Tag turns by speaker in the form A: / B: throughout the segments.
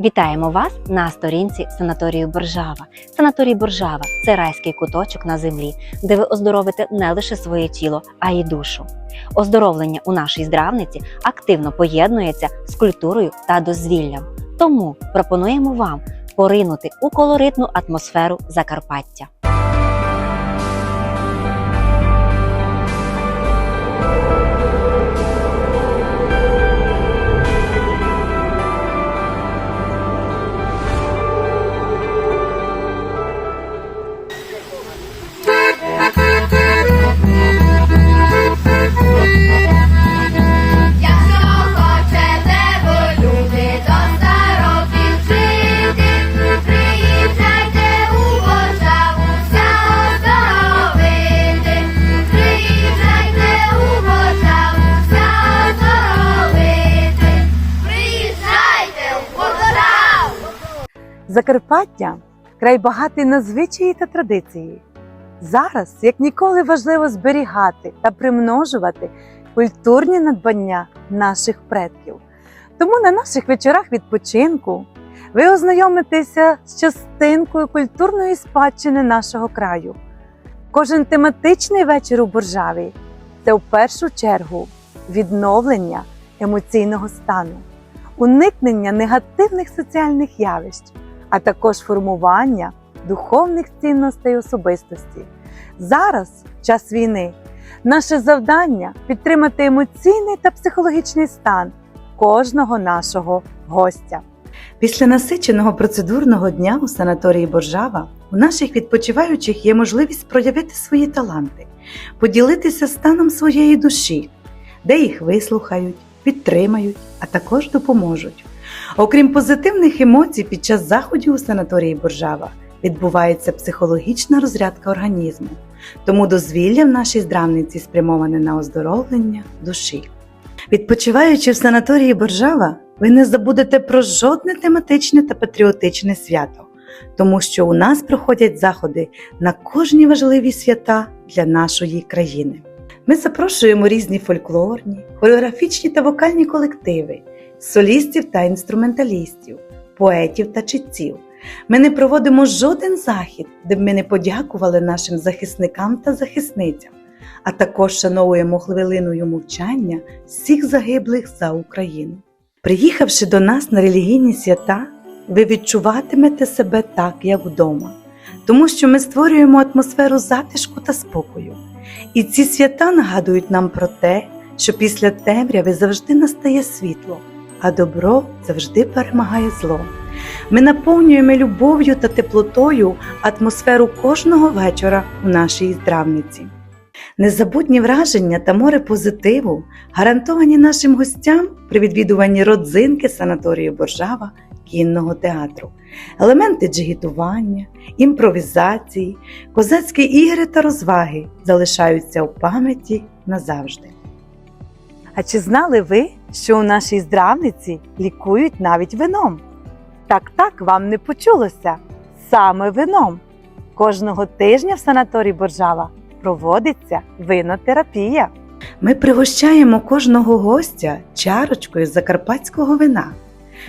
A: Вітаємо вас на сторінці санаторію Боржава. Санаторій Боржава це райський куточок на землі, де ви оздоровите не лише своє тіло, а й душу. Оздоровлення у нашій здравниці активно поєднується з культурою та дозвіллям. Тому пропонуємо вам поринути у колоритну атмосферу Закарпаття.
B: Закарпаття край багатий на звичаї та традиції. Зараз, як ніколи, важливо зберігати та примножувати культурні надбання наших предків. Тому на наших вечорах відпочинку ви ознайомитеся з частинкою культурної спадщини нашого краю. Кожен тематичний вечір у Боржаві це в першу чергу відновлення емоційного стану, уникнення негативних соціальних явищ а також формування духовних цінностей особистості. Зараз, час війни, наше завдання підтримати емоційний та психологічний стан кожного нашого гостя. Після насиченого процедурного дня у санаторії Боржава у наших відпочиваючих є можливість проявити свої таланти, поділитися станом своєї душі, де їх вислухають, підтримають, а також допоможуть. Окрім позитивних емоцій, під час заходів у санаторії Боржава відбувається психологічна розрядка організму, тому дозвілля в нашій здравниці спрямоване на оздоровлення душі. Відпочиваючи в санаторії Боржава, ви не забудете про жодне тематичне та патріотичне свято, тому що у нас проходять заходи на кожні важливі свята для нашої країни. Ми запрошуємо різні фольклорні, хореографічні та вокальні колективи, солістів та інструменталістів, поетів та читців. Ми не проводимо жоден захід, де б ми не подякували нашим захисникам та захисницям, а також шановуємо хвилиною мовчання всіх загиблих за Україну. Приїхавши до нас на релігійні свята, ви відчуватимете себе так, як вдома, тому що ми створюємо атмосферу затишку та спокою. І ці свята нагадують нам про те, що після темряви завжди настає світло, а добро завжди перемагає зло. Ми наповнюємо любов'ю та теплотою атмосферу кожного вечора у нашій здравниці. Незабутні враження та море позитиву гарантовані нашим гостям при відвідуванні родзинки санаторію Боржава кінного театру, елементи джигітування, імпровізації, козацькі ігри та розваги залишаються у пам'яті назавжди. А чи знали ви, що у нашій здравниці лікують навіть вином? Так так вам не почулося саме вином. Кожного тижня в санаторії Боржава проводиться винотерапія. Ми пригощаємо кожного гостя чарочкою закарпатського вина,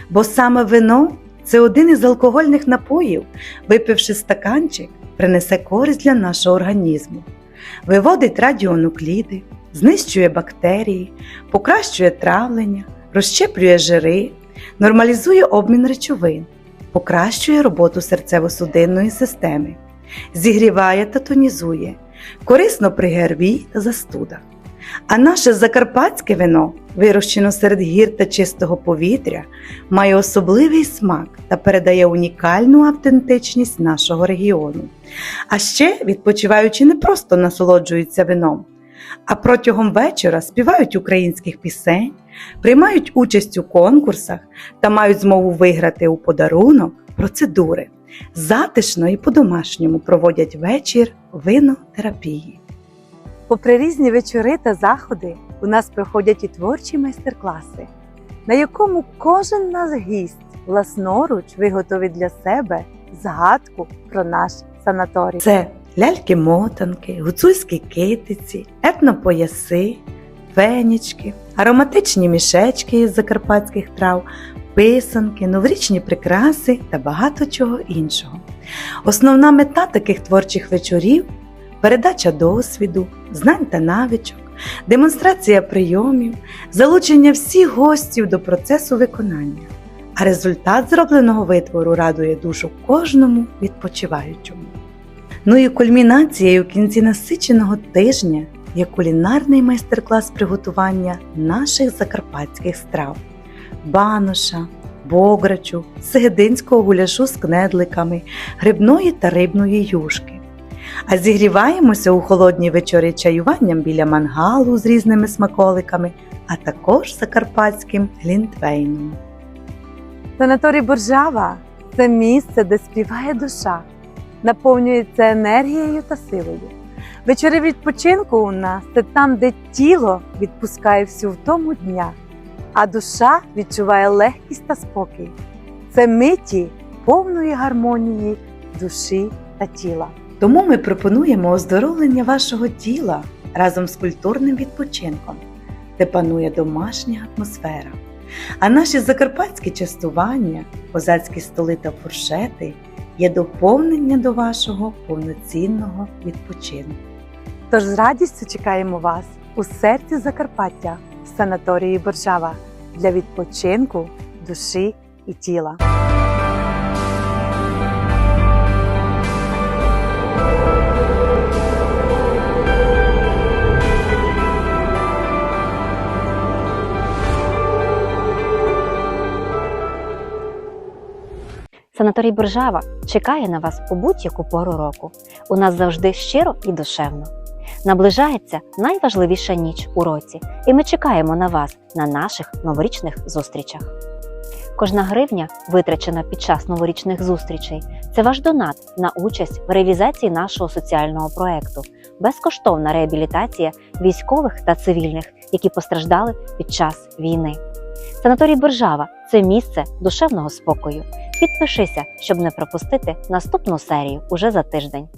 B: бо саме вино це один із алкогольних напоїв, випивши стаканчик, принесе користь для нашого організму, виводить радіонукліди, знищує бактерії, покращує травлення, розщеплює жири, нормалізує обмін речовин, покращує роботу серцево-судинної системи, зігріває та тонізує, корисно при ГРВІ та застудах. А наше закарпатське вино, вирощено серед гір та чистого повітря, має особливий смак та передає унікальну автентичність нашого регіону. А ще відпочиваючи не просто насолоджуються вином, а протягом вечора співають українських пісень, приймають участь у конкурсах та мають змогу виграти у подарунок процедури. Затишно і по-домашньому проводять вечір винотерапії. Попри різні вечори та заходи, у нас проходять і творчі майстер-класи, на якому кожен наш гість власноруч виготовить для себе згадку про наш санаторій. Це ляльки-мотанки, гуцульські китиці, етнопояси, фенічки, ароматичні мішечки із закарпатських трав, писанки, новорічні прикраси та багато чого іншого. Основна мета таких творчих вечорів передача досвіду, знань та навичок, демонстрація прийомів, залучення всіх гостів до процесу виконання. А результат зробленого витвору радує душу кожному відпочиваючому. Ну і кульмінацією в кінці насиченого тижня є кулінарний майстер-клас приготування наших закарпатських страв: баноша, бограчу, сегединського гуляшу з кнедликами, грибної та рибної юшки. А зігріваємося у холодні вечори чаюванням біля мангалу з різними смаколиками, а також закарпатським глінтвейном. Санаторій Боржава це місце, де співає душа, наповнюється енергією та силою. Вечори відпочинку у нас це там, де тіло відпускає всю втому дня, а душа відчуває легкість та спокій. Це миті повної гармонії душі та тіла. Тому ми пропонуємо оздоровлення вашого тіла разом з культурним відпочинком, де панує домашня атмосфера. А наші закарпатські частування, козацькі столи та фуршети є доповнення до вашого повноцінного відпочинку. Тож з радістю чекаємо вас у серці Закарпаття в санаторії Боржава для відпочинку душі і тіла.
A: Санаторій Боржава чекає на вас у будь-яку пору року. У нас завжди щиро і душевно. Наближається найважливіша ніч у році, і ми чекаємо на вас на наших новорічних зустрічах. Кожна гривня, витрачена під час новорічних зустрічей, це ваш донат на участь в реалізації нашого соціального проекту, безкоштовна реабілітація військових та цивільних, які постраждали під час війни. Санаторій Боржава це місце душевного спокою. Підпишися, щоб не пропустити наступну серію уже за тиждень.